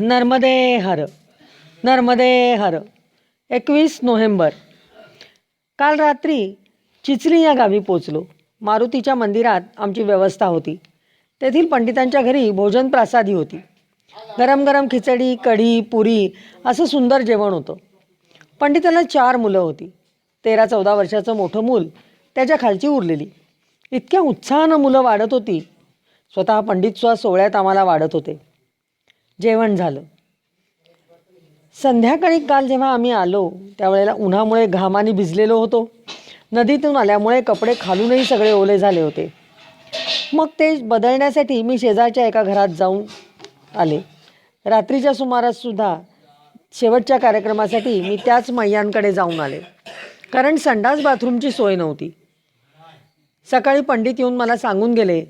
नर्मदे हर नर्मदे हर. एकवीस नोव्हेंबर. काल रात्री चिचली या गावी पोचलो. मारुतीच्या मंदिरात आमची व्यवस्था होती. तेथील पंडितांच्या घरी भोजन प्रासादी होती. गरम गरम खिचडी कढी पुरी असं सुंदर जेवण होतं. पंडिताला चार मुलं होती. तेरा चौदा वर्षाचं मोठं मूल त्याच्या खालची उरलेली. इतक्या उत्साहानं मुलं वाढत होती. स्वतः पंडित सोहळ्यात आम्हाला वाढत होते. जेवण झालं. संध्याकाळी काल जेव्हा आम्ही आलो त्यावेळेला उन्हामुळे घामाने भिजलेलो होतो. नदीतून आल्यामुळे कपडे खालूनही सगळे ओले झाले होते. मग ते बदलण्यासाठी मी शेजारच्या एका घरात जाऊन आले. रात्रीच्या सुमारास सुद्धा शेवटच्या कार्यक्रमासाठी मी त्याच मैयांकडे जाऊन आले. कारण संडास बाथरूमची सोय नव्हती. सकाळी पंडित येऊन मला सांगून गेले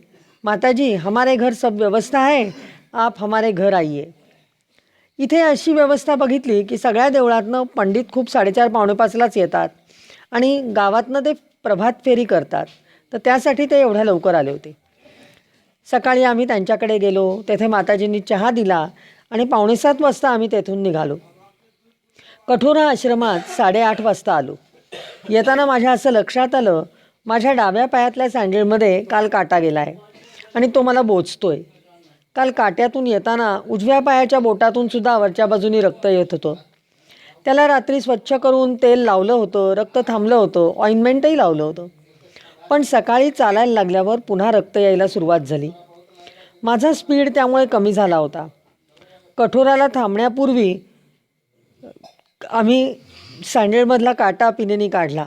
माताजी हमारे घर सब व्यवस्था आहे आप हमारे घर आइए। इथे अशी व्यवस्था बघितली की सगळ्या देवळातनं पंडित खूप साडेचार पावणेपाचलाच येतात आणि गावातनं ते प्रभात फेरी करतात. तर त्यासाठी ते एवढ्या लवकर आले होते. सकाळी आम्ही त्यांच्याकडे गेलो तेथे माताजींनी चहा दिला आणि पावणेसात वाजता आम्ही तेथून निघालो. कठोरा आश्रमात साडेआठ वाजता आलो. येताना माझ्या असं लक्षात आलं माझ्या डाव्या पायातल्या सँडलमध्ये काल काटा गेला आहे आणि तो मला बोचतो आहे काल काट्यातून येताना उजव्या पायाच्या बोटातून सुद्धा वरच्या बाजूनी रक्त येत होतं. त्याला रात्री स्वच्छ करून तेल लावलं होतं रक्त थांबलं होतं ऑइंटमेंटही लावलं होतं. पण सकाळी चालायला लागल्यावर पुन्हा रक्त यायला सुरुवात झाली. माझा स्पीड त्यामुळे कमी झाला होता. कठोराला थांबण्यापूर्वी आम्ही सँडलमधला काटा पिनेनी काढला.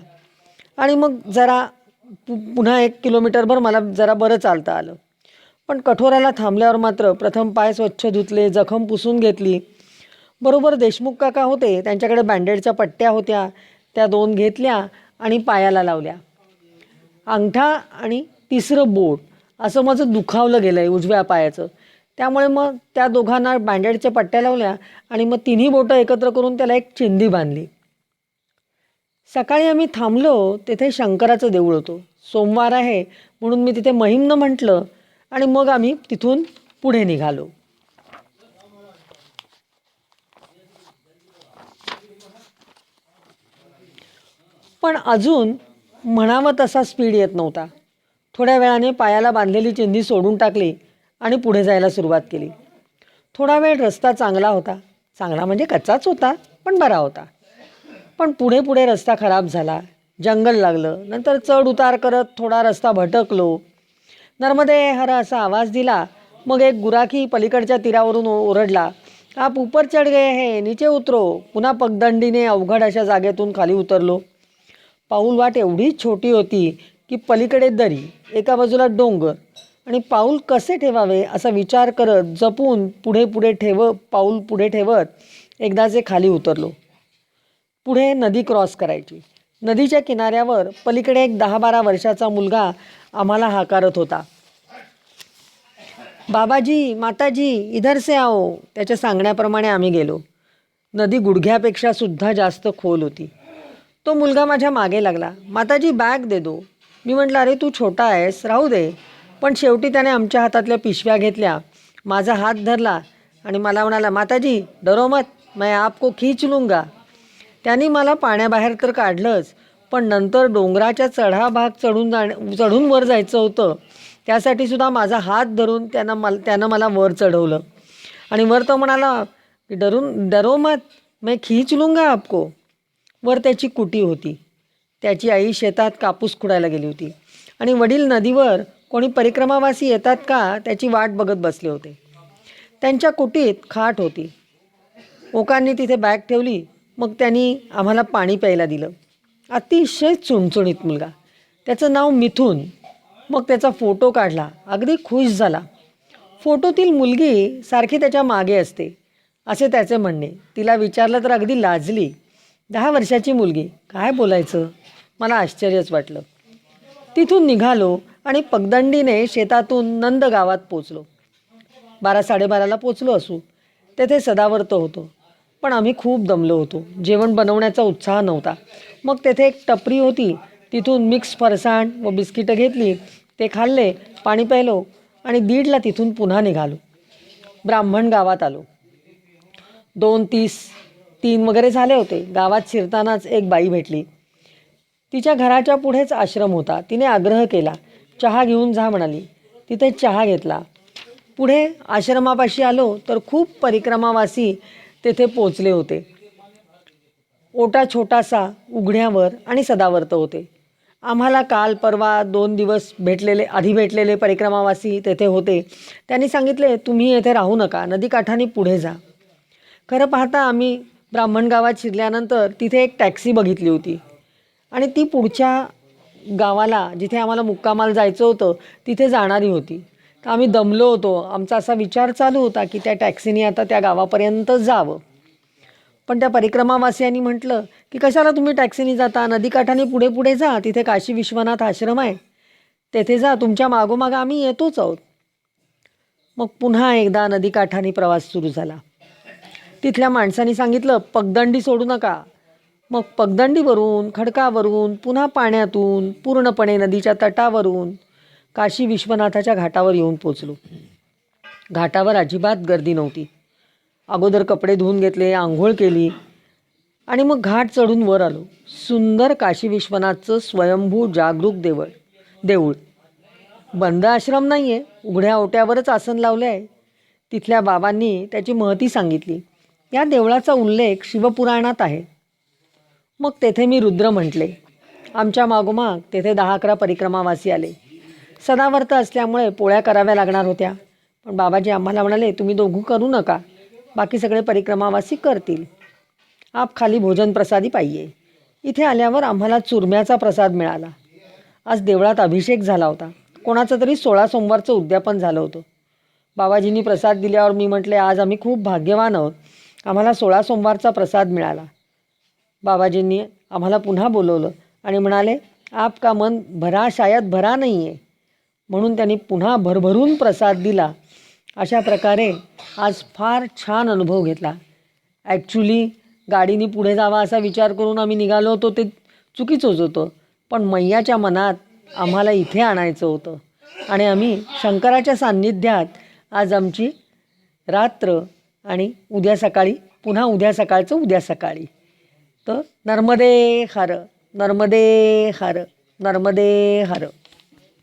आणि मग जरा पु पुन्हा एक किलोमीटरभर मला जरा बरं चालता आलं. पण कठोऱ्याला थांबल्यावर मात्र प्रथम पाय स्वच्छ धुतले जखम पुसून घेतली. बरोबर देशमुख काका होते त्यांच्याकडे बँडेडच्या पट्ट्या होत्या त्या दोन घेतल्या आणि पायाला लावल्या. अंगठा आणि तिसरं बोट असं माझं दुखावलं गेलं आहे उजव्या पायाचं. त्यामुळे मग त्या दोघांना बँडेडच्या पट्ट्या लावल्या आणि मग तिन्ही बोटं एकत्र करून त्याला एक चिंदी बांधली. सकाळी आम्ही थांबलो तेथे शंकराचं देऊळ होतं. सोमवार आहे म्हणून मी तिथे महिमनं म्हटलं आणि मग आम्ही तिथून पुढे निघालो. पण अजून म्हणावं तसा स्पीड येत नव्हता. थोड्या वेळाने पायाला बांधलेली चिंधी सोडून टाकली आणि पुढे जायला सुरुवात केली. थोडा वेळ रस्ता चांगला होता. चांगला म्हणजे कच्चाच होता पण बरा होता. पण पुढे पुढे रस्ता खराब झाला. जंगल लागलं. नंतर चढ उतार करत थोडा रस्ता भटकलो. नर्मदे हर असा आवाज दिला. मग एक गुराखी पलीकडच्या तीरावरून ओरडला आप ऊपर चढ गए हे नीचे उतरो. पुन्हा पगदंडीने अवघड अशा जागेतून खाली उतरलो. पाऊल वाट एवढी छोटी होती की पलीकडे दरी एका बाजूला डोंगर आणि पाऊल कसे ठेवावे असा विचार करत जपून पुढे पुढे ठेव पाऊल पुढे ठेवत एकदाचे खाली उतरलो. पुढे नदी क्रॉस करायची. नदीच्या किनाऱ्यावर पलीकडे एक दहा बारा वर्षाचा मुलगा आम्हाला हाकारत होता. बाबाजी माताजी इधर से आओ त्याच्या सांगण्याप्रमाणे आम्ही गेलो. नदी गुडघ्यापेक्षा सुद्धा जास्त खोल होती. तो मुलगा माझ्या मागे लागला. माताजी बॅग दे दो. मी म्हटलं अरे तू छोटा आहेस राहू दे. पण शेवटी त्याने आमच्या हातातल्या पिशव्या घेतल्या. माझा हात धरला आणि मला म्हणाला माताजी डरो मत मैं आपको खींच लूंगा. त्यांनी मला पाण्याबाहेर तर काढलंच पण नंतर डोंगराच्या चढा भाग चढून जाण चढून वर जायचं होतं. त्यासाठी सुद्धा माझा हात धरून त्यानं मला त्यानं मला वर चढवलं. आणि वर तो म्हणाला की डरून डरो मत मैं खीच लूंगा आपको. वर त्याची कुटी होती. त्याची आई शेतात कापूस खुडायला गेली होती. आणि वडील नदीवर कोणी परिक्रमावासी येतात का त्याची वाट बघत बसले होते. त्यांच्या कुटीत खाट होती. ओकांनी तिथे बॅग ठेवली मग त्यांनी आम्हाला पाणी प्यायला दिलं. अतिशय चुणचुणीत मुलगा. त्याचं नाव मिथून. मग त्याचा फोटो काढला. अगदी खुश झाला. फोटोतील मुलगी सारखी त्याच्यामागे असते. असे त्याचे म्हणणे. तिला विचारलं तर अगदी लाजली. दहा वर्षाची मुलगी. काय बोलायचं? मला आश्चर्यच वाटलं. तिथून निघालो आणि पगदंडीने शेतातून नंद गावात पोचलो. बारा साडेबाराला पोचलो असू. तेथे सदावर्त होतो. पण आम्ही खूप दमलो होतो. जेवण बनवण्याचा उत्साह नव्हता. मग तेथे एक टपरी होती. तिथून मिक्स फरसाण व बिस्किटं घेतली. ते खाल्ले पाणी प्यायलो आणि दीडला तिथून पुन्हा निघालो. ब्राह्मण गावात आलो. दोन तीस तीन वगैरे झाले होते. गावात शिरतानाच एक बाई भेटली. तिच्या घराच्या पुढेच आश्रम होता. तिने आग्रह केला. चहा घेऊन जा म्हणाली. तिथे चहा घेतला. पुढे आश्रमापाशी आलो तर खूप परिक्रमावासी तेथे पोचले होते. ओटा छोटासा उघड्यावर आणि सदावर्त होते. आम्हाला काल परवा दोन दिवस भेटलेले आधी भेटलेले परिक्रमावासी तेथे होते. त्यांनी सांगितले तुम्ही येथे राहू नका नदीकाठाने पुढे जा. खरं पाहता आम्ही ब्राह्मण गावात शिरल्यानंतर तिथे एक टॅक्सी बघितली होती. आणि ती पुढच्या गावाला जिथे आम्हाला मुक्कामाला जायचं होतं तिथे जाणारी होती. तर आम्ही दमलो होतो. आमचा असा विचार चालू होता की त्या टॅक्सीने आता त्या गावापर्यंत जावं. पण त्या परिक्रमावासियांनी म्हटलं की कशाला तुम्ही टॅक्सीने जाता? नदीकाठाने पुढे पुढे जा. तिथे काशी विश्वनाथ आश्रम आहे. तेथे जा. तुमच्या मागोमाग आम्ही येतोच आहोत. मग पुन्हा एकदा नदीकाठाने प्रवास सुरू झाला. तिथल्या माणसांनी सांगितलं पगदंडी सोडू नका. मग पगदंडीवरून खडकावरून पुन्हा पाण्यातून पूर्णपणे नदीच्या तटावरून काशी विश्वनाथाच्या घाटावर येऊन पोचलो. घाटावर अजिबात गर्दी नव्हती. अगोदर कपडे धुवून घेतले आंघोळ केली आणि मग घाट चढून वर आलो. सुंदर काशी विश्वनाथचं स्वयंभू जागरूक देवळ देऊळ. बंद आश्रम नाही आहे उघड्या ओट्यावरच आसन लावलं आहे तिथल्या बाबांनी त्याची महती सांगितली. या देवळाचा उल्लेख शिवपुराणात आहे. मग तेथे मी रुद्र म्हटले. आमच्या मागोमाग तेथे दहा अकरा परिक्रमावासी आले. सदावर्त असल्यामुळे पोळ्या कराव्या लागणार होत्या. पण बाबाजी आम्हाला म्हणाले तुम्ही दोघं करू नका. बाकी सगळे परिक्रमावासी करतील. आप खाली भोजन प्रसादी पाहिजे. इथे आल्यावर आम्हाला चुरम्याचा प्रसाद मिळाला. आज देवळात अभिषेक झाला होता. कोणाचं तरी सोळा सोमवारचं उद्यापन झालं होतं. बाबाजींनी प्रसाद दिल्यावर मी म्हटले आज आम्ही खूप भाग्यवान आहोत. आम्हाला सोळा सोमवारचा प्रसाद मिळाला. बाबाजींनी आम्हाला पुन्हा बोलवलं आणि म्हणाले आप का मन भरा शायद भरा नाही आहे म्हणून त्यांनी पुन्हा भरभरून प्रसाद दिला. अशा प्रकारे आज फार छान अनुभव घेतला. ॲक्च्युली गाडीने पुढे जावा असा विचार करून आम्ही निघालो होतो. ते चुकीचंच होतं. पण मैयाच्या मनात आम्हाला इथे आणायचं होतं. आणि आम्ही शंकराच्या सान्निध्यात आज आमची रात्र आणि उद्या सकाळी पुन्हा उद्या सकाळचं उद्या सकाळी. तर नर्मदे हर नर्मदे हर नर्मदे हर.